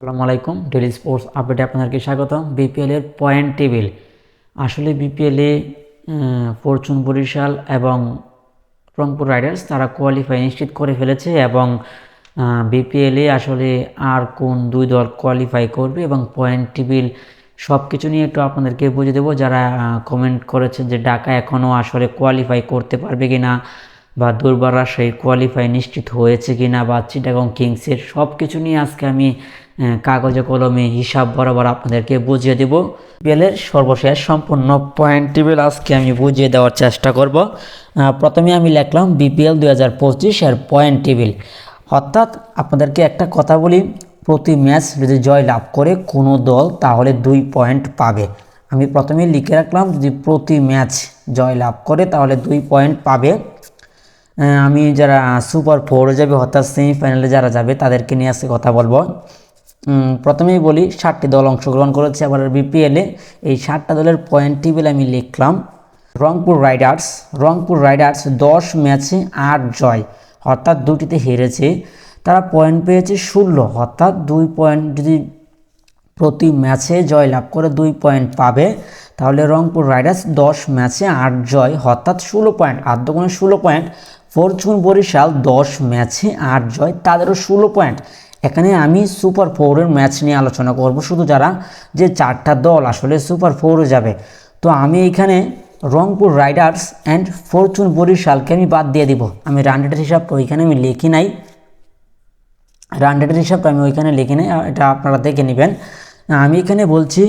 আসসালামু আলাইকুম daily sports আপডেটে আপনাদেরকে স্বাগত বিপিএল এর পয়েন্ট টেবিল। আসলে বিপিএল ফরচুন বরিশাল এবং রংপুর রাইডার্স তারা কোয়ালিফাই নিশ্চিত করে ফেলেছে এবং বিপিএল আসলে আর কোন দুই দল কোয়ালিফাই করবে এবং পয়েন্ট টেবিল সব কিছু নিয়ে একটু আপনাদেরকে বুঝিয়ে দেবো। যারা কমেন্ট করেছেন যে ঢাকা এখনও আসলে কোয়ালিফাই করতে পারবে কিনা বা দুর্বার রাজশাহী কোয়ালিফাই নিশ্চিত হয়েছে কিনা বা চিটাগং কিংসের সব কিছু নিয়ে আজকে আমি কাগজে, কলমে, হিসাব বরাবর আপনাদেরকে বুঝিয়ে দেব। বিপিএলের সর্বশেষ সম্পূর্ণ পয়েন্ট টেবিল আজকে আমি বুঝিয়ে দেওয়ার চেষ্টা করব। প্রথমে আমি লিখলাম বিপিএল দুই হাজার পঁচিশ এর পয়েন্ট টেবিল অর্থাৎ আপনাদেরকে একটা কথা বলি, প্রতি ম্যাচ যদি জয় লাভ করে কোনো দল তাহলে দুই পয়েন্ট পাবে। আমি প্রথমে লিখে রাখলাম, যদি প্রতি ম্যাচ জয় লাভ করে তাহলে দুই পয়েন্ট পাবে। আমি যারা সুপার ফোরে যাবে অর্থাৎ সেমিফাইনালে যারা যাবে তাদেরকে নিয়ে আজকে কথা বলব। প্রথমেই বলি ষাটটি দল অংশগ্রহণ করেছে আবার বিপিএলে এই ষাটটা দলের পয়েন্ট টেবিল আমি লিখলাম। রংপুর রাইডার্স রংপুর রাইডার্স দশ ম্যাচে আট জয়, অর্থাৎ দুটিতে হেরেছে। তারা পয়েন্ট পেয়েছে ষোলো, অর্থাৎ দুই পয়েন্ট যদি প্রতি ম্যাচে জয় লাভ করে দুই পয়েন্ট পাবে, তাহলে রংপুর রাইডার্স দশ ম্যাচে আট জয়, অর্থাৎ ষোলো পয়েন্ট আট দোকানে ষোলো পয়েন্ট ফরচুন বরিশাল দশ ম্যাচে আট জয়, তাদেরও ষোলো পয়েন্ট এখানে আমি সুপার ফোরের ম্যাচ নিয়ে আলোচনা করব। শুধু যারা যে চারটা দল আসলে সুপার ফোরে যাবে। তো আমি এখানে রংপুর রাইডার্স অ্যান্ড ফরচুন বরিশালকে আমি বাদ দিয়ে দিব। আমি রানডেটের হিসাব ওইখানে আমি লিখি নাই। রানডেটের হিসাবটা আমি ওইখানে লিখি নাই। এটা আপনারা দেখে নেবেন। আমি এখানে বলছি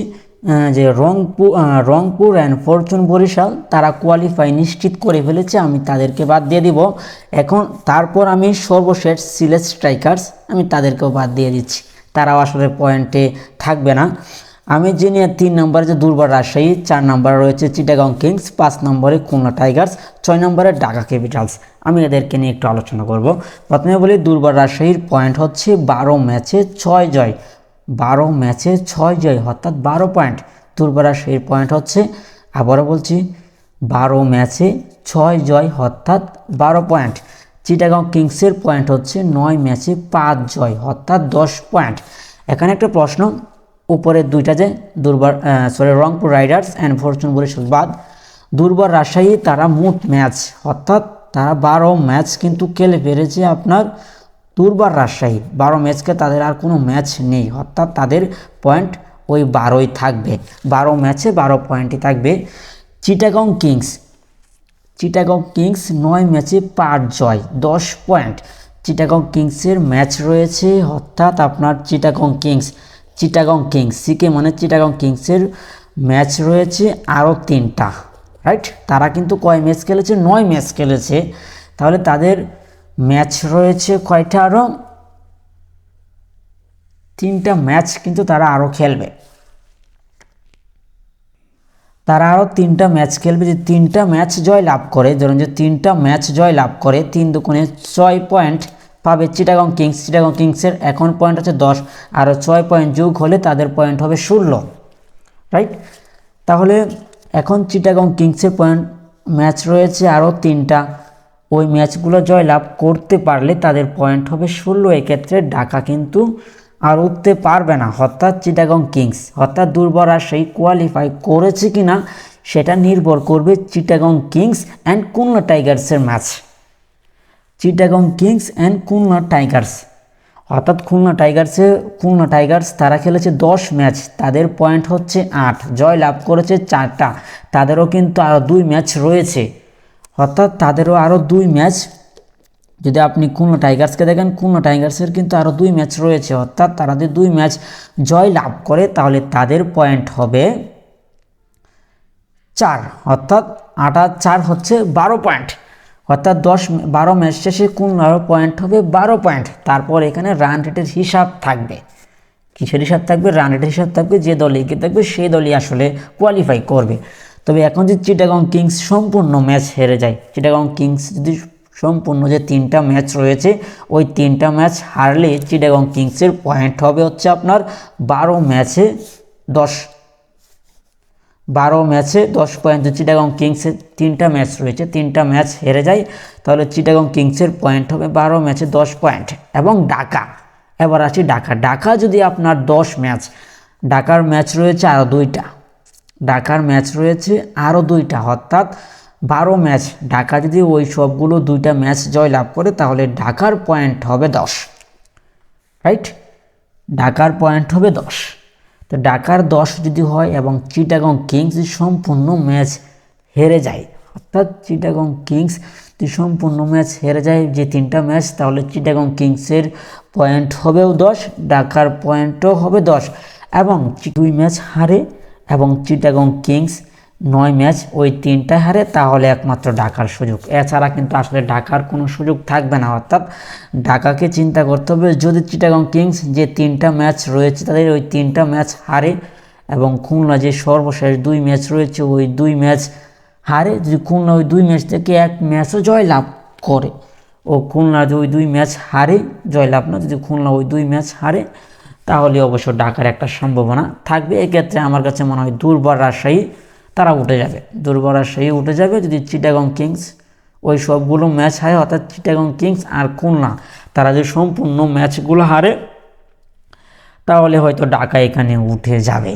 যে রংপুর রংপুর অ্যান্ড ফরচুন বরিশাল, তারা কোয়ালিফাই নিশ্চিত করে ফেলেছে, আমি তাদেরকে বাদ দিয়ে দিব। এখন তারপর আমি সর্বশেষ সিলেট স্ট্রাইকার্স আমি তাদেরকেও বাদ দিয়ে দিচ্ছি। তারাও আসলে পয়েন্টে থাকবে না। আমি নিয়ে তিন নম্বরে যে দুর্বার রাজশাহী, চার নম্বরে রয়েছে চিটাগাং কিংস, পাঁচ নম্বরে খুলনা টাইগার্স, ছয় নম্বরে ঢাকা ক্যাপিটালস। আমি এদেরকে নিয়ে একটু আলোচনা করব। প্রথমে বলি, দুর্বার রাজশাহীর পয়েন্ট হচ্ছে বারো ম্যাচে ছয় জয়। বারো ম্যাচে ছয় জয়, অর্থাৎ বারো পয়েন্ট। দুর্বার রাজশাহীর পয়েন্ট হচ্ছে, আবারও বলছি, বারো ম্যাচে ছয় জয়, অর্থাৎ বারো পয়েন্ট। চিটাগাং কিংসের পয়েন্ট হচ্ছে নয় ম্যাচে পাঁচ জয়, অর্থাৎ দশ পয়েন্ট। এখানে একটা প্রশ্ন, উপরে দুইটা যে Durbar sorry Rangpur riders and fortune Barishal বাদ দুর্বার রাজশাহী, তারা মোট ম্যাচ, অর্থাৎ তারা বারো ম্যাচ কিন্তু খেলে পেরেছে আপনার দুর্বার রাজশাহী, বারো ম্যাচকে তাদের আর কোনো ম্যাচ নেই। অর্থাৎ তাদের পয়েন্ট ওই বারোই থাকবে। বারো ম্যাচে বারো পয়েন্টই থাকবে। চিটাগং কিংস চিটাগং কিংস নয় ম্যাচে পাঁচ জয়, দশ পয়েন্ট। চিটাগং কিংসের ম্যাচ রয়েছে, অর্থাৎ আপনার Chittagong Kings Chittagong Kings CK মানে চিটাগং কিংসের ম্যাচ রয়েছে আরও তিনটা। রাইট? তারা কিন্তু কয় ম্যাচ খেলেছে? নয় ম্যাচ খেলেছে। তাহলে তাদের ম্যাচ রয়েছে কয়টা আরও তিনটা ম্যাচ কিন্তু তারা আরও খেলবে। তারা আরও তিনটা ম্যাচ খেলবে। যে তিনটা ম্যাচ জয় লাভ করে, ধরুন যে তিনটা ম্যাচ জয় লাভ করে, তিন দুগুণে ছয় পয়েন্ট পাবে চিটাগং কিংস। চিটাগং কিংসের এখন পয়েন্ট হচ্ছে দশ আরও ছয় পয়েন্ট যোগ হলে তাদের পয়েন্ট হবে ষোলো, রাইট? তাহলে এখন চিটাগং কিংসের পয়েন্ট ম্যাচ রয়েছে আরও তিনটা। ওই ম্যাচগুলো জয় লাভ করতে পারলে তাদের পয়েন্ট হবে ষোলো। এক্ষেত্রে ঢাকা কিন্তু আর উঠতে পারবে না। অর্থাৎ চিটাগং কিংস অর্থাৎ আর সেই কোয়ালিফাই করেছে কি না সেটা নির্ভর করবে Chittagong kings and Khulna টাইগার্সের match Chittagong kings and Khulna tigers অর্থাৎ খুলনা টাইগার্সে, খুলনা টাইগার্স তারা খেলেছে দশ ম্যাচ, তাদের পয়েন্ট হচ্ছে আট জয় লাভ করেছে চারটা, তাদেরও কিন্তু আরও দুই ম্যাচ রয়েছে। অর্থাৎ তাদেরও আরও দুই ম্যাচ যদি আপনি খুলনা টাইগার্সকে দেখেন খুলনা টাইগার্সের কিন্তু আরও দুই ম্যাচ রয়েছে। অর্থাৎ তারা যদি দুই ম্যাচ জয় লাভ করে, তাহলে তাদের পয়েন্ট হবে চার। অর্থাৎ আট চার হচ্ছে বারো পয়েন্ট অর্থাৎ দশ বারো ম্যাচ শেষে খুলনার পয়েন্ট হবে বারো পয়েন্ট তারপর এখানে রান রেটের হিসাব থাকবে। কিসের হিসাব থাকবে? রান রেটের হিসাব থাকবে, যে দল এগিয়ে থাকবে, সেই দলই আসলে কোয়ালিফাই করবে। তবে এখন যে চিটাগং কিংস সম্পূর্ণ ম্যাচ হেরে যায়। চিটাগং কিংস যদি সম্পূর্ণ যে তিনটা ম্যাচ রয়েছে, ওই তিনটা ম্যাচ হারলে চিটাগং কিংসের পয়েন্ট হবে হচ্ছে আপনার বারো ম্যাচে দশ। বারো ম্যাচে দশ পয়েন্ট চিটাগং কিংসের তিনটা ম্যাচ রয়েছে, তিনটা ম্যাচ হেরে যায়, তাহলে চিটাগং কিংসের পয়েন্ট হবে বারো ম্যাচে দশ পয়েন্ট এবং ঢাকা, এবার আসি ঢাকা। ঢাকা যদি আপনার দশ ম্যাচ ঢাকার ম্যাচ রয়েছে আরও দুইটা। ঢাকার ম্যাচ রয়েছে আরও দুইটা। অর্থাৎ বারো ম্যাচ ঢাকা যদি ওই সবগুলো দুইটা ম্যাচ জয় লাভ করে, তাহলে ঢাকার পয়েন্ট হবে দশ। রাইট? ঢাকার পয়েন্ট হবে দশ। তো ঢাকার দশ যদি হয় এবং চিটাগং কিংস যদি সম্পূর্ণ ম্যাচ হেরে যায়, অর্থাৎ চিটাগং কিংস যদি সম্পূর্ণ ম্যাচ হেরে যায় যে তিনটা ম্যাচ, তাহলে চিটাগং কিংসের পয়েন্ট হবেও দশ, ঢাকার পয়েন্টও হবে দশ এবং দুই ম্যাচ হারে এবং চিটাগং কিংস নয় ম্যাচ ওই তিনটা হারে, তাহলে একমাত্র ঢাকার সুযোগ। এছাড়া কিন্তু আসলে ঢাকার কোনো সুযোগ থাকবে না, অর্থাৎ ঢাকাকে চিন্তা করতে হবে যদি চিটাগং কিংস যে তিনটা ম্যাচ রয়েছে তাদের ওই তিনটা ম্যাচ হারে এবং খুলনা যে সর্বশেষ দুই ম্যাচ রয়েছে ওই দুই ম্যাচ হারে, যদি খুলনা ওই দুই ম্যাচ থেকে এক ম্যাচও জয়লাভ করে, ও খুলনা ওই দুই ম্যাচ হারে জয়লাভ না, যদি খুলনা ওই দুই ম্যাচ হারে তাহলে অবশ্য ডাকার একটা সম্ভাবনা থাকবে। এক্ষেত্রে আমার কাছে মনে হয় দুর্বল রাজশাহী, তারা উঠে যাবে। দুর্বল রাজশাহী উঠে যাবে যদি চিটাগং কিংস ওই সবগুলো ম্যাচ হারে, অর্থাৎ চিটাগং কিংস আর খুলনা, তারা যদি সম্পূর্ণ ম্যাচগুলো হারে, তাহলে হয়তো ডাকা এখানে উঠে যাবে।